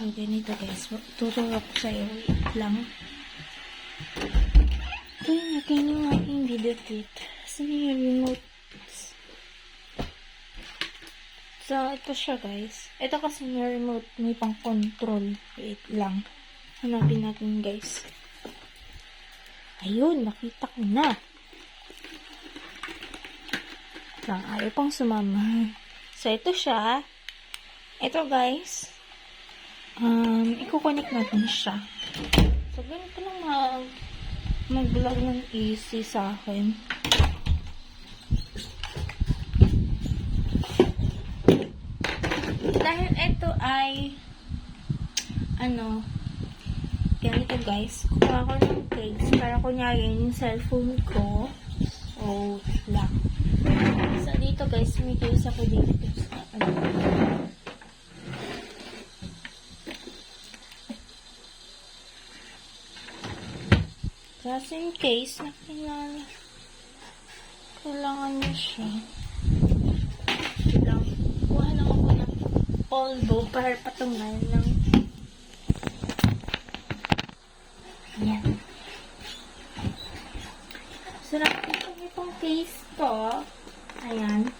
So, ganito guys. Tuturo ko sa'yo. Wait lang. Tuloy natin yung aking video kit. Saan yung remote? So, ito siya guys. Ito kasi may remote. May pang control. Wait lang. Hanapin natin guys. Ayun, nakita ko na. Lang, ayaw pang sumama. So, ito siya. Ito guys. Um, i-connect natin siya. So, ganito lang mag mag-vlog ng easy sa akin. Dahil ito ay ano ganito guys. Kuha ko ng case para kunyari yung cellphone ko. O, lang. So, dito guys, may case ako dito. Sa, ano, case na kailangan, kailangan niya siya. Lang. Kuha lang ako ng polvo para patungan ng Ayan. Sarap ito itong case to. Ayan.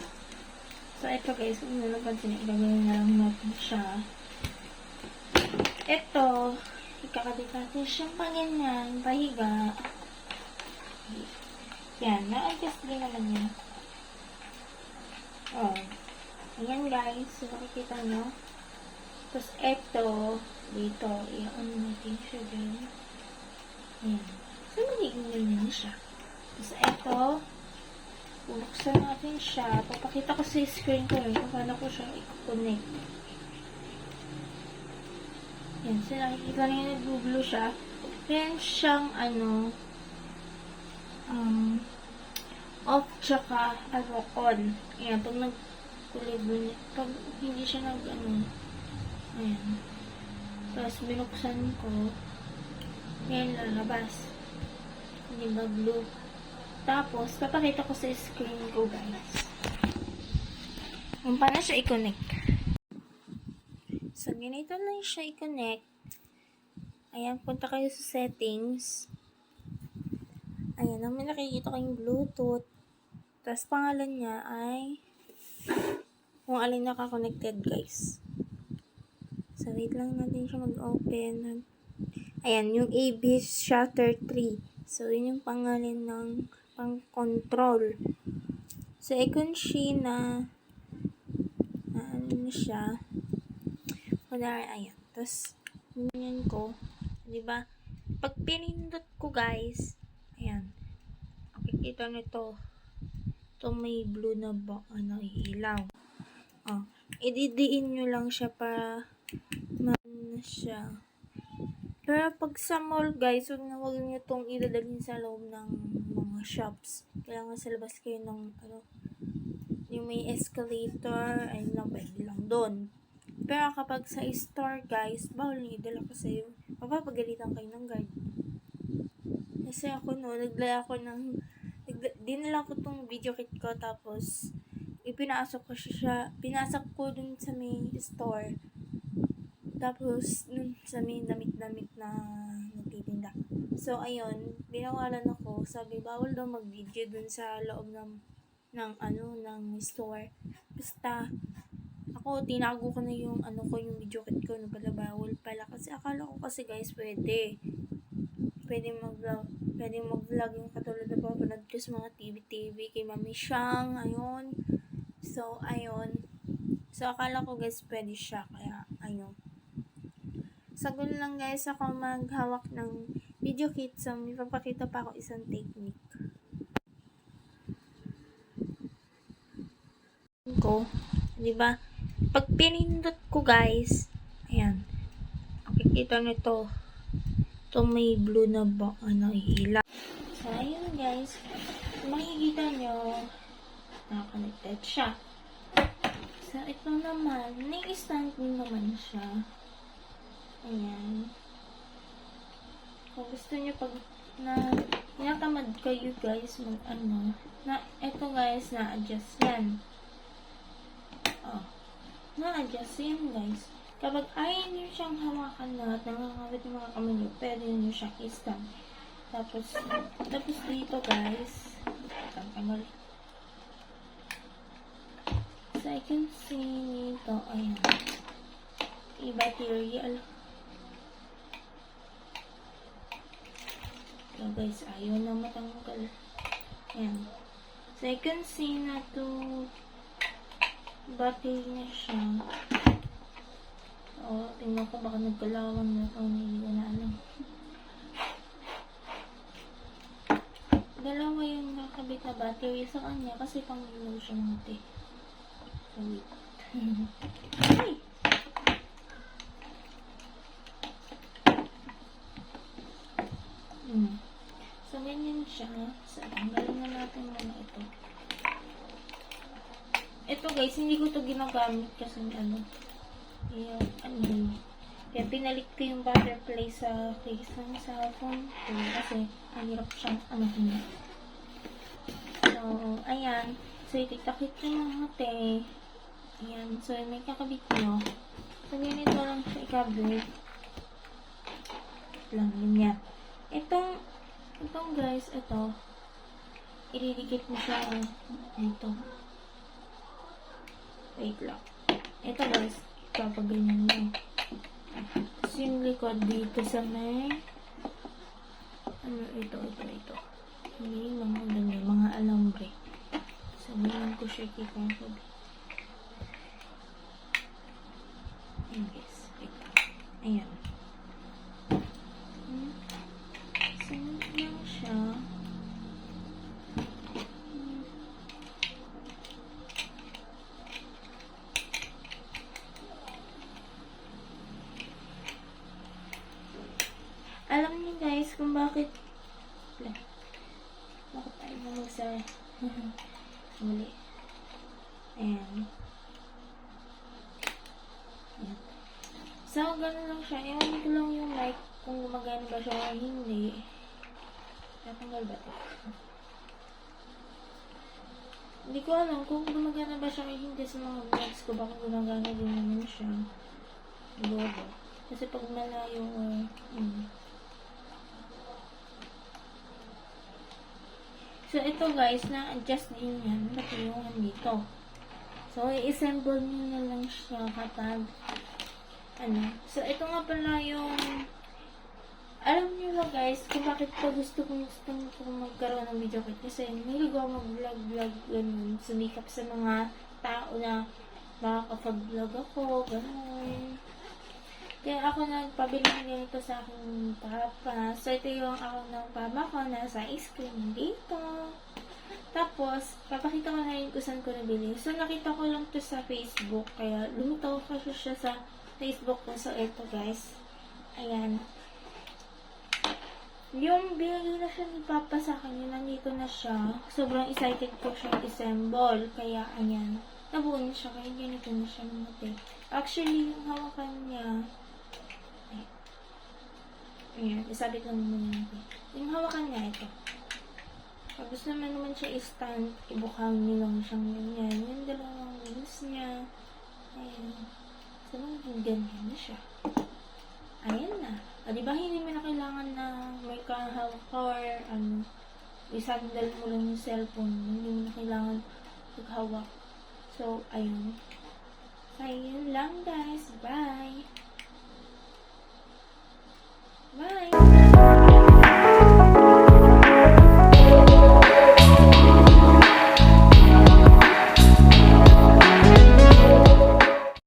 So, ito guys, kung nyo napansin, igagawin na lang natin siya. Ito, ikakabit natin siyang panganyan, pahiga. Yan, na-adjust din naman yan. Oh. Ayan guys, so makikita nyo. Tapos ito, dito, i-on natin siya dyan. Ayan. So, magiging ganyan siya. Tapos ito, bubuksan natin siya. Papakita ko sa screen ko yun kung paano ko siya i-connect. Yan, so nakikita nyo nag-blue siya. Meron siyang ano, um, off tsaka ano, on. Ayan, pag nagkulay blue, pag hindi siya nag ano, ayan. Tapos binuksan ko, yan lalabas. Hindi ba blue? Tapos, papakita ko sa screen ko guys. Kung paano siya i-connect. So, ganito lang siya i-connect. Ayan, punta kayo sa settings. Ayan, ang may nakikita kayong Bluetooth. Tapos, pangalan niya ay kung alin naka-connected, guys. So, wait lang natin siya mag-open. Ayan, yung AB Shutter 3. So, yun yung pangalan ng pang-control. So, Econshi na na ano na siya. Kunwari, ayan. Tapos, ganyan ko. Di ba? Pag pinindot ko, guys. Makikita nito. Ito may blue na ba, ano, ilaw. Oh, ididiin nyo lang siya para man siya. Pero pag sa mall, guys, huwag na huwag nyo itong idadalhin sa loob ng mga shops. Kailangan sa labas kayo ng, ano, yung may escalator, ayun lang, pwede lang doon. Pero kapag sa store, guys, bawal nyo idala ko sa'yo. Mapapagalitan kayo ng guard. Kasi ako, no, naglaya ako ng, dinala ko tong video kit ko, tapos, ipinasok ko siya, pinasok ko dun sa may store. Tapos, nun sa may damit-damit na nagtitinda. So, ayun, binawalan ako. Sabi, bawal daw mag-video dun sa loob ng, ng ano, ng store. Basta, ako, tinago ko na yung, ano ko, yung video kit ko, na pala bawal pala. Kasi akala ko kasi, guys, pwede. Pwede mag-vlog, pwede mag-vlog yung katulad na papanood ko sa mga TV-TV, kay Mami Shang, ayun. So, ayun. So, akala ko, guys, pwede siya. Kaya, ayun. Sa gulo lang guys ako maghawak ng video kit. So, may papakita pa ako isang technique. Ko, di ba? Pag pinindot ko guys, ayan. Makikita nito. Ito may blue na ba, ano, ilaw. So, ayun guys. Makikita nyo, naka-connected siya. So, ito naman, may stand din naman siya. Ayan. Kung gusto niyo pag na tinatamad kayo guys mag ano, na, eto guys, na-adjust yan. Oh, na-adjust yan guys. Kapag ayaw niyo siyang hawakan na at nangangawit yung mga kamay niyo, pwede niyo siya i-stand. Tapos, tapos dito guys, tanggal. So, I can see dito, ayan. I-battery, ala. So guys, ayaw na matanggal. Ayan. So, I can see na to battery na siya. So, tingnan ko baka nagkalawang na ito. Hindi ko na alam. Dalawa yung nakabit na battery sa kanya kasi pang siya natin. So, wait. Ay! Hmm. So, ganyan siya. So, tanggalin na natin muna ito. Ito guys, hindi ko to ginagamit kasi ano, yung, ano yun. Kaya pinalit ko yung butterfly sa case ng cellphone ko kasi ang hirap siyang ano yun. So, ayan. So, ititakit ko yung hati. Ayan. So, may kakabit nyo. So, ganito lang siya ikabit. Lang, ganyan. Itong, itong guys, ito, ididikit mo siya dito. Wait lang. Ito guys, papaganyan mo. Tapos yung likod dito sa may, ano, ito, ito, ito. Hindi, mga ganyan, mga alambre. Ganyan ko siya kikakabit. Ayan guys, wait lang. Ayan. Hmm. Sunod lang siya. Hmm. Alam niyo guys kung bakit Wala. bakit tayo na magsara muli ayan. Ayan. So ganun lang siya. Ewan ko lang yung mic kung gumagana ba siya o hindi. Tatanggal ba ito? Hindi ko alam kung gumagana ba siya o hindi sa mga vlogs ko. Baka gumagana din naman siya. Logo kasi pag malayo or hmm. So, ito guys, na-adjust din yan. Pati yung dito. So, i-assemble nyo na lang siya kapag ano. So, ito nga pala yung alam niyo ba guys, kung bakit pa gusto kong gusto kong magkaroon ng video kit kasi may ako mag-vlog-vlog ganun, sumikap sa mga tao na makakapag-vlog ako, ganun. Kaya ako nagpabili ng ganito sa aking papa. So, ito yung ako ng papa ko na sa ice cream dito. Tapos, papakita ko na kung saan ko nabili. So, nakita ko lang to sa Facebook. Kaya, lumitaw ko siya sa Facebook ko. So, ito guys. Ayan. Yung binigay na siya ni Papa sa akin, yun, nandito na siya. Sobrang excited ko siya i-assemble. Kaya, ayan. Nabuo na siya. Kaya, ganito na siya namatay. Actually, yung hawakan niya, Ayan, isabit lang muna natin. Yung hawakan niya, ito. Tapos naman naman siya i-stand, ibukaw niyo lang siyang ganyan. Yung dalawang wings niya. Ayan. So, naging ganyan na siya. Ayan na. Ah, di hindi mo na kailangan na may kahawak ka or ano, isandal mo lang yung cellphone. Hindi mo na kailangan maghawak. So, ayun. So, ayun lang guys. Bye! Bye.